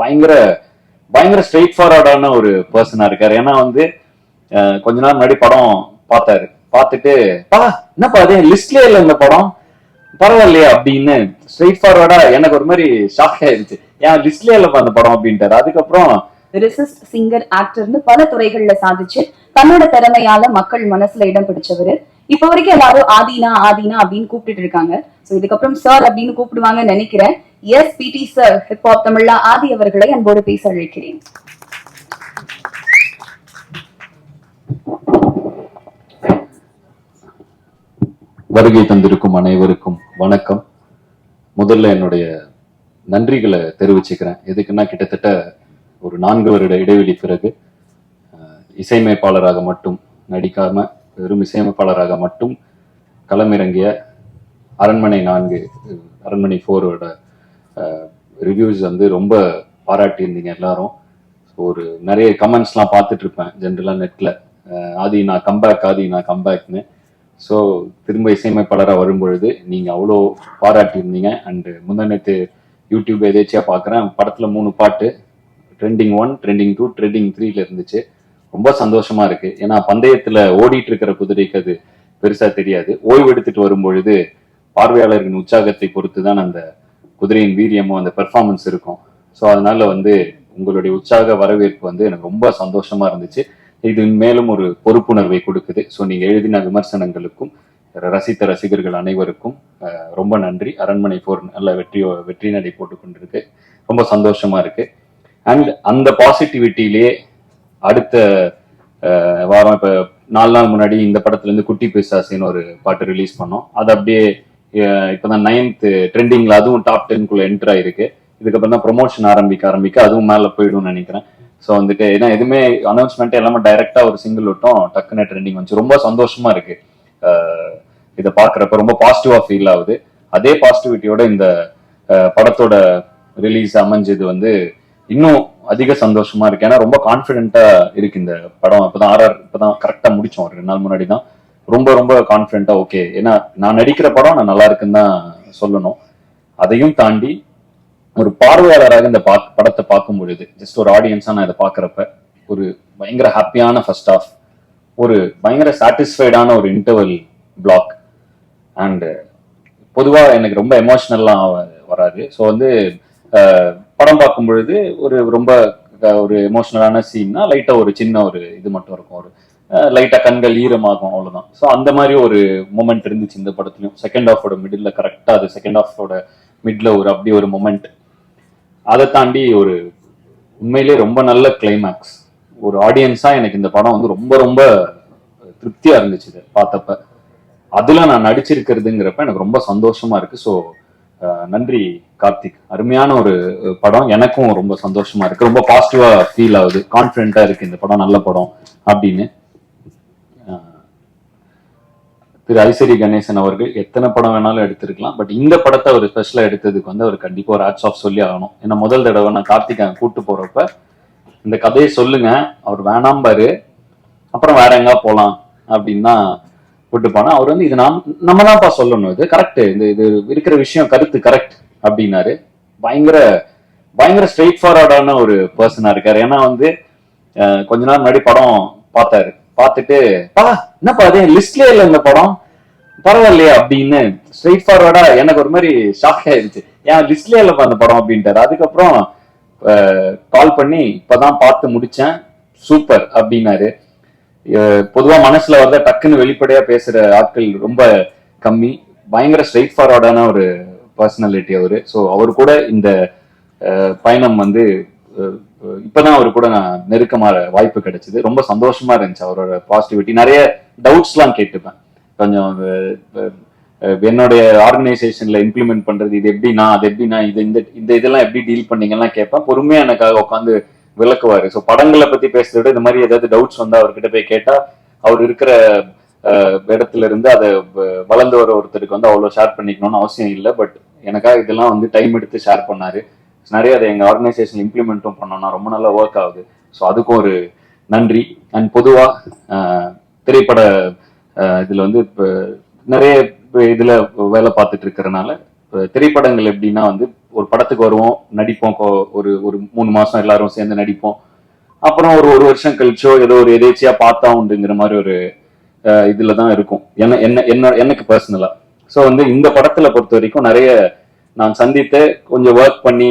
பயங்கர பயங்கர ஸ்ட்ரெயிட் ஃபார்வர்டான ஒரு பர்சனா இருக்காரு. ஏன்னா வந்து கொஞ்ச நாள் முன்னாடி படம் பார்த்தாரு. பார்த்துட்டு பா என்னப்பா அது லிஸ்ட்லயே இல்லை இந்த படம். பரவாயில்லையே அப்படின்னு ஸ்ட்ரெயிட் ஃபார்வர்டா எனக்கு ஒரு மாதிரி ஷாக் ஆயிருச்சு. ஏன் லிஸ்ட்லயே இல்லப்பா அந்த படம் அப்படின்ட்டாரு. அதுக்கப்புறம் லிரிசிஸ்ட் சிங்கர் ஆக்டர்னு பல துறைகள்ல சாதிச்சு தன்னோட திறமையால மக்கள் மனசுல இடம் பிடிச்சவரு. இப்ப வரைக்கும் எல்லாரும் ஆதினா ஆதினா அப்படின்னு கூப்பிட்டுட்டு இருக்காங்க. சோ இதுக்கப்புறம் சார் அப்படின்னு கூப்பிடுவாங்கன்னு நினைக்கிறேன். எஸ் பிடி சார் ஹிப்ஹாப் தமிழா ஆதி அவர்களை அன்போடு பேச அழைக்கிறேன். வருகை தந்திருக்கும் அனைவருக்கும் வணக்கம். முதல்ல என்னுடைய நன்றிகளை தெரிவிச்சுக்கிறேன். எதுக்குன்னா கிட்டத்தட்ட ஒரு நான்கு வருட இடைவெளி பிறகு இசையமைப்பாளராக மட்டும் நடிக்காம வெறும் இசையமைப்பாளராக மட்டும் களமிறங்கிய அரண்மனை நான்கு அரண்மனை ஃபோரோட ரிவ்யூஸ் வந்து ரொம்ப பாராட்டியிருந்தீங்க எல்லாரும். ஒரு நிறைய கமெண்ட்ஸ்லாம் பார்த்துட்டு இருப்பேன் ஜென்ரலாக நெட்டில் ஆதி நான் கம்பேக் ஆதி நான் கம்பேக்னு ஸோ திரும்ப இசையமைப்பாளராக வரும்பொழுது நீங்கள் அவ்வளோ பாராட்டியிருந்தீங்க. அண்டு முந்தனத்து யூடியூப் எதேச்சியாக பார்க்குறேன் படத்தில் மூணு பாட்டு. Trending one trending two trending த்ரீல இருந்துச்சு. ரொம்ப சந்தோஷமா இருக்கு. ஏன்னா பந்தயத்தில் ஓடிட்டு இருக்கிற குதிரைக்கு அது பெருசாக தெரியாது. ஓய்வு எடுத்துட்டு வரும்பொழுது பார்வையாளர்களின் உற்சாகத்தை பொறுத்து தான் அந்த குதிரையின் வீரியமும் அந்த பெர்ஃபார்மன்ஸ் இருக்கும். ஸோ அதனால வந்து உங்களுடைய உற்சாக வரவேற்பு வந்து எனக்கு ரொம்ப சந்தோஷமா இருந்துச்சு. இது மேலும் ஒரு பொறுப்புணர்வை கொடுக்குது. ஸோ நீங்க எழுதின விமர்சனங்களுக்கும் ரசித்த ரசிகர்கள் அனைவருக்கும் ரொம்ப நன்றி. அரண்மனை போர் நல்ல வெற்றியோ வெற்றி நடை போட்டு கொண்டிருக்கு. ரொம்ப சந்தோஷமா இருக்கு. அண்ட் அந்த பாசிட்டிவிட்டியிலேயே அடுத்த வாரம் இப்போ நாலு நாள் முன்னாடி இந்த படத்துல இருந்து குட்டி பிசாசின்னு ஒரு பாட்டு ரிலீஸ் பண்ணோம். அது அப்படியே இப்பதான் நைன்த்து ட்ரெண்டிங்ல அதுவும் டாப் டென்குள்ள என்டர் ஆயிருக்கு. இதுக்கப்புறம் தான் ப்ரொமோஷன் ஆரம்பிக்க ஆரம்பிக்க அதுவும் மேல போயிடும்னு நினைக்கிறேன். ஸோ வந்துட்டு ஏன்னா எதுவுமே அனௌன்ஸ்மெண்ட் எல்லாமே டைரக்டா ஒரு சிங்கிள் விட்டோம் டக்குன்னு ட்ரெண்டிங் வந்துச்சு. ரொம்ப சந்தோஷமா இருக்கு. இதை பார்க்குறப்ப ரொம்ப பாசிட்டிவா ஃபீல் ஆகுது. அதே பாசிட்டிவிட்டியோட இந்த படத்தோட ரிலீஸ் அமைஞ்சது வந்து இன்னும் அதிக சந்தோஷமா இருக்கு. ஏன்னா ரொம்ப கான்ஃபிடென்ட்டா இருக்கு இந்த படம். இப்பதான் ஆர்ஆர் இப்பதான் கரெக்டா முடிச்சோம். ஒரு ரெண்டு நாள் முன்னாடி தான். ரொம்ப ரொம்ப கான்ஃபிடென்ட்டா ஓகே ஏன்னா நான் நடிக்கிற படம் நான் நல்லா இருக்குன்னு தான் சொல்லணும். அதையும் தாண்டி ஒரு பார்வையாளராக இந்த பா படத்தை பார்க்கும் பொழுது ஜஸ்ட் ஒரு ஆடியன்ஸா நான் இதை பாக்குறப்ப ஒரு பயங்கர ஹாப்பியான ஃபர்ஸ்ட் ஆஃப் ஒரு பயங்கர சாட்டிஸ்ஃபைடான ஒரு இன்டர்வல் பிளாக் அண்ட் பொதுவாக எனக்கு ரொம்ப எமோஷ்னல்லாம் வராது. ஸோ வந்து படம் பார்க்கும் பொழுது ஒரு ரொம்ப ஒரு எமோஷ்னலான சீன்னா லைட்டா ஒரு சின்ன ஒரு இது மட்டும் இருக்கும். ஒரு லைட்டாக கண்கள் ஈரமாகும் அவ்வளோதான் ஸோ அந்த மாதிரி ஒரு மூமெண்ட் இருந்துச்சு இந்த படத்துலையும். செகண்ட் ஆஃபோட மிடில் கரெக்டாக அது செகண்ட் ஆஃபோட மிடில் ஒரு அப்படி ஒரு மொமெண்ட் அதை தாண்டி ஒரு உண்மையிலே ரொம்ப நல்ல கிளைமேக்ஸ் ஒரு ஆடியன்ஸாக எனக்கு இந்த படம் வந்து ரொம்ப ரொம்ப திருப்தியாக இருந்துச்சு இது பார்த்தப்ப. அதில் நான் நடிச்சிருக்கிறதுங்கிறப்ப எனக்கு ரொம்ப சந்தோஷமாக இருக்குது ஸோ நன்றி கார்த்திக். அருமையான ஒரு படம். எனக்கும் ரொம்ப சந்தோஷமா இருக்கு. ரொம்ப பாசிட்டிவா ஃபீல் ஆகுது. கான்ஃபிடென்ட்டா இருக்கு இந்த படம் நல்ல படம் அப்படின்னு. திரு ஐசரி கணேசன் அவர்கள் எத்தனை படம் வேணாலும் எடுத்திருக்கலாம். பட் இந்த படத்தை அவர் ஸ்பெஷலாக எடுத்ததுக்கு வந்து அவர் கண்டிப்பாக ஒரு ஆட்ஸ் ஆஃப் சொல்லி ஆகணும். ஏன்னா முதல் தடவை நான் கார்த்திகா கூட்டு போறப்ப இந்த கதையை சொல்லுங்க. அவர் வேணாம்பாரு அப்புறம் வேற எங்கா போகலாம் அப்படின்னு தான் கூட்டு போனா அவர் வந்து இது நாம் நம்ம தான்ப்பா சொல்லணும் இது. கரெக்ட் இந்த இது இருக்கிற விஷயம் கருத்து. கரெக்ட் அப்படின்னாரு. பயங்கர பயங்கர ஸ்ட்ரெயிட் ஃபார்வர்டான ஒரு பர்சனாக இருக்காரு. ஏன்னா வந்து கொஞ்ச நாள் முன்னாடி படம் பார்த்தாரு. பார்த்துட்டு பா என்னப்பா அது லிஸ்ட்லயே இல்லை இந்த படம். பரவாயில்லையே அப்படின்னு ஸ்ட்ரெயிட் ஃபார்வர்டா எனக்கு ஒரு மாதிரி ஷாக் ஆயிருச்சு. ஏன் லிஸ்ட்லயே இல்லப்பா அந்த படம்? அப்படின்ட்டாரு. அதுக்கப்புறம் கால் பண்ணி இப்பதான் பார்த்து முடிச்சேன். சூப்பர் அப்படின்னாரு. பொதுவா மனசுல வர டக்குன்னு வெளிப்படையா பேசுற ஆட்கள் ரொம்ப கம்மி. பயங்கர ஸ்ட்ரெயிட் ஃபார்வர்டான ஒரு பர்சனாலிட்டி அவரு. ஸோ அவர் கூட இந்த பயணம் வந்து இப்பதான் அவர் கூட நான் நெருக்கமா வாய்ப்பு கிடைச்சது. ரொம்ப சந்தோஷமா இருந்துச்சு அவரோட பாசிட்டிவிட்டி நிறைய டவுட்ஸ்லாம் கேட்டுப்பேன். கொஞ்சம் என்னுடைய ஆர்கனைசேஷன்ல இம்ப்ளிமெண்ட் பண்றது இது எப்படின்னா அது எப்படின்னா இது இந்த இந்த இதெல்லாம் எப்படி டீல் பண்ணீங்கலாம் கேட்பேன். பொறுமையா எனக்காக உட்காந்து விளக்குவாரு. ஸோ படங்களை பத்தி பேசுறத விட இந்த மாதிரி ஏதாவது டவுட்ஸ் வந்தா அவர்கிட்ட போய் கேட்டா அவர் இருக்கிற இடத்துல இருந்து அதை வ- வளர்ந்து வர ஒருத்தருக்கு வந்து அவ்வளோ ஷேர் பண்ணிக்கணும்னு அவசியம் இல்லை. பட் எனக்காக இதெல்லாம் வந்து டைம் எடுத்து ஷேர் பண்ணாரு. நிறைய அதை எங்கள் ஆர்கனைசேஷன் இம்ப்ளிமெண்ட்டும் பண்ணோம்னா ரொம்ப நல்லா ஒர்க் ஆகுது. ஸோ அதுக்கும் ஒரு நன்றி. அண்ட் பொதுவாக திரைப்பட இதில் வந்து இப்போ நிறைய இதில் வேலை பார்த்துட்டு இருக்கிறனால திரைப்படங்கள் எப்படின்னா வந்து ஒரு படத்துக்கு வருவோம் நடிப்போம் ஒரு ஒரு மூணு மாதம் எல்லாரும் சேர்ந்து நடிப்போம். அப்புறம் ஒரு ஒரு வருஷம் கழிச்சோ ஏதோ ஒரு எதேச்சியா பார்த்தா உண்டுங்கிற மாதிரி ஒரு இதில் இதுல தான் இருக்கும். என்ன என்ன என்ன எனக்கு பர்சனலா ஸோ வந்து இந்த படத்துல பொறுத்த வரைக்கும் நிறைய நான் சந்தித்து கொஞ்சம் ஒர்க் பண்ணி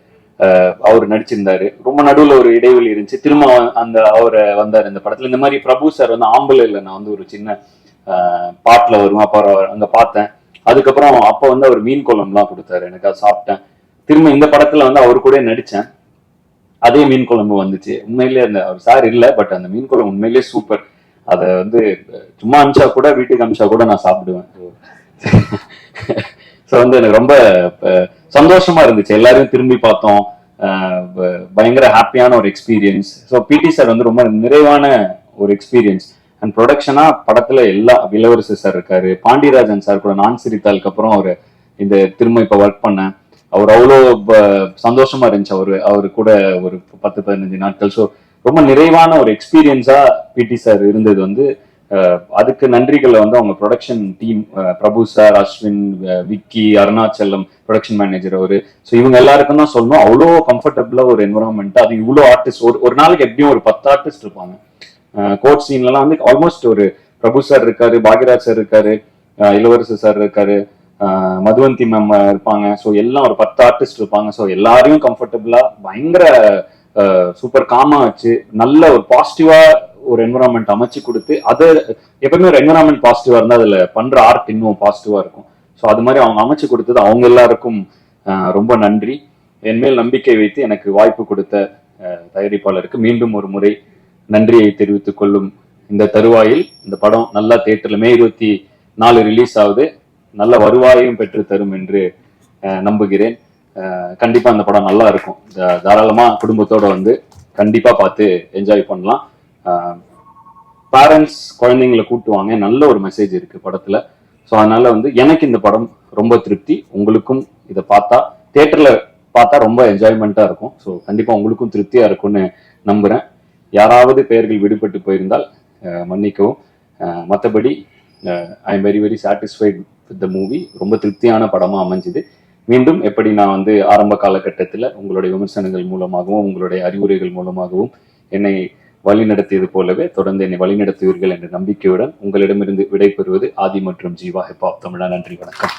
அவர் நடிச்சிருந்தாரு. ரொம்ப நடுவுல ஒரு இடைவெளி இருந்துச்சு. திரும்ப அந்த அவரை வந்தார் இந்த படத்துல. இந்த மாதிரி பிரபு சார் வந்து ஆம்பளை இல்லை. நான் வந்து ஒரு சின்ன பாட்டுல வருவேன். அப்போ அங்க பார்த்தேன். அதுக்கப்புறம் அப்போ வந்து அவர் மீன் குழம்புலாம் கொடுத்தாரு. எனக்கு அதை சாப்பிட்டேன். திரும்ப இந்த படத்துல வந்து அவர் கூட நடிச்சேன். அதே மீன் குழம்பு வந்துச்சு. உண்மையிலேயே அந்த அவர் சார் இல்ல பட் அந்த மீன் குழம்பு உண்மையிலேயே சூப்பர் அதை வந்து சும்மா அமிச்சா கூட வீட்டுக்கு அமிச்சா கூட நான் சாப்பிடுவேன். ஸோ வந்து எனக்கு ரொம்ப சந்தோஷமா இருந்துச்சு. எல்லாரையும் திரும்பி பார்த்தோம். பயங்கர ஹாப்பியான ஒரு எக்ஸ்பீரியன்ஸ் ஸோ பிடி சார் வந்து ரொம்ப நிறைவான ஒரு எக்ஸ்பீரியன்ஸ் அண்ட் ப்ரொடக்ஷனா படத்துல எல்லா இளவரசு சார் இருக்காரு. பாண்டியராஜன் சார் கூட நான் சிரித்தாலுக்கு அப்புறம் அவர் இந்த திரும்ப இப்ப ஒர்க் பண்ணேன். அவர் அவ்வளோ சந்தோஷமா இருந்துச்சு. அவரு அவரு கூட ஒரு பத்து பதினஞ்சு நாட்கள். ஸோ ரொம்ப நிறைவான ஒரு எக்ஸ்பீரியன்ஸா பிடி சார் இருந்தது வந்து. அதுக்கு நன்றிகளை வந்து அவங்க production team Prabhu sir Ashwin Vicky Arunachalam production manager அவரு. ஸோ இவங்க எல்லாருக்கும் தான் சொல்லணும். அவ்வளோ கம்ஃபர்டபுளா ஒரு என்வரான்மெண்ட் அது இவ்வளோ ஆர்டிஸ்ட் ஒரு ஒரு நாளைக்கு எப்படியும் ஒரு பத்து ஆர்டிஸ்ட் இருப்பாங்க. கோட் சீன்லலாம் வந்து ஆல்மோஸ்ட் ஒரு பிரபு சார் இருக்காரு பாக்யராஜ் சார் இருக்காரு இளவரசு சார் இருக்காரு மதுவந்தி மேம் இருப்பாங்க. ஸோ எல்லாம் ஒரு பத்து ஆர்டிஸ்ட் இருப்பாங்க. ஸோ எல்லாரையும் கம்ஃபர்டபுளா பயங்கர சூப்பர் காமா வச்சு நல்ல ஒரு பாசிட்டிவா ஒரு என்வரான்மெண்ட் அமைச்சு கொடுத்து அது எப்பவுமே ஒரு என்வரான்மெண்ட் பாசிட்டிவா இருந்தா அதுல பண்ற ஆர்ட் இன்னும் பாசிட்டிவா இருக்கும். ஸோ அது மாதிரி அவங்க அமைச்சு கொடுத்தது அவங்க எல்லாருக்கும் ரொம்ப நன்றி. என் மேல் நம்பிக்கை வைத்து எனக்கு வாய்ப்பு கொடுத்த தயாரிப்பாளருக்கு மீண்டும் ஒரு முறை நன்றியை தெரிவித்துக் கொள்ளும். இந்த தருவாயில் இந்த படம் நல்லா தேட்டர்ல மே இருபத்தி நாலு ரிலீஸ் ஆகுது. நல்ல வருவாயையும் பெற்று தரும் என்று நம்புகிறேன். கண்டிப்பா அந்த படம் நல்லா இருக்கும். தாராளமா குடும்பத்தோட வந்து கண்டிப்பா பார்த்து என்ஜாய் பண்ணலாம். பேரண்ட்ஸ் குழந்தைங்களை கூட்டுவாங்க. நல்ல ஒரு மெசேஜ் இருக்கு படத்துல. ஸோ அதனால வந்து எனக்கு இந்த படம் ரொம்ப திருப்தி. உங்களுக்கும் இதை பார்த்தா தேட்டர்ல பார்த்தா ரொம்ப என்ஜாய்மெண்ட்டா இருக்கும். ஸோ கண்டிப்பா உங்களுக்கும் திருப்தியா இருக்கும்னு நம்புறேன். யாராவது பெயர்கள் விடுபட்டு போயிருந்தால் மன்னிக்கவும். மற்றபடி I am very very satisfied with the movie ரொம்ப திருப்தியான படமா அமைஞ்சுது. மீண்டும் எப்படி நான் வந்து ஆரம்ப காலகட்டத்தில் உங்களுடைய விமர்சனங்கள் மூலமாகவும் உங்களுடைய அறிவுரைகள் மூலமாகவும் என்னை வழிநடத்தியது போலவே தொடர்ந்து என்னை வழிநடத்துவீர்கள் என்ற நம்பிக்கையுடன் உங்களிடமிருந்து விடைபெறுவது ஆதி மற்றும் ஜீவா ஹிப்ஹாப் தமிழா நன்றி வணக்கம்.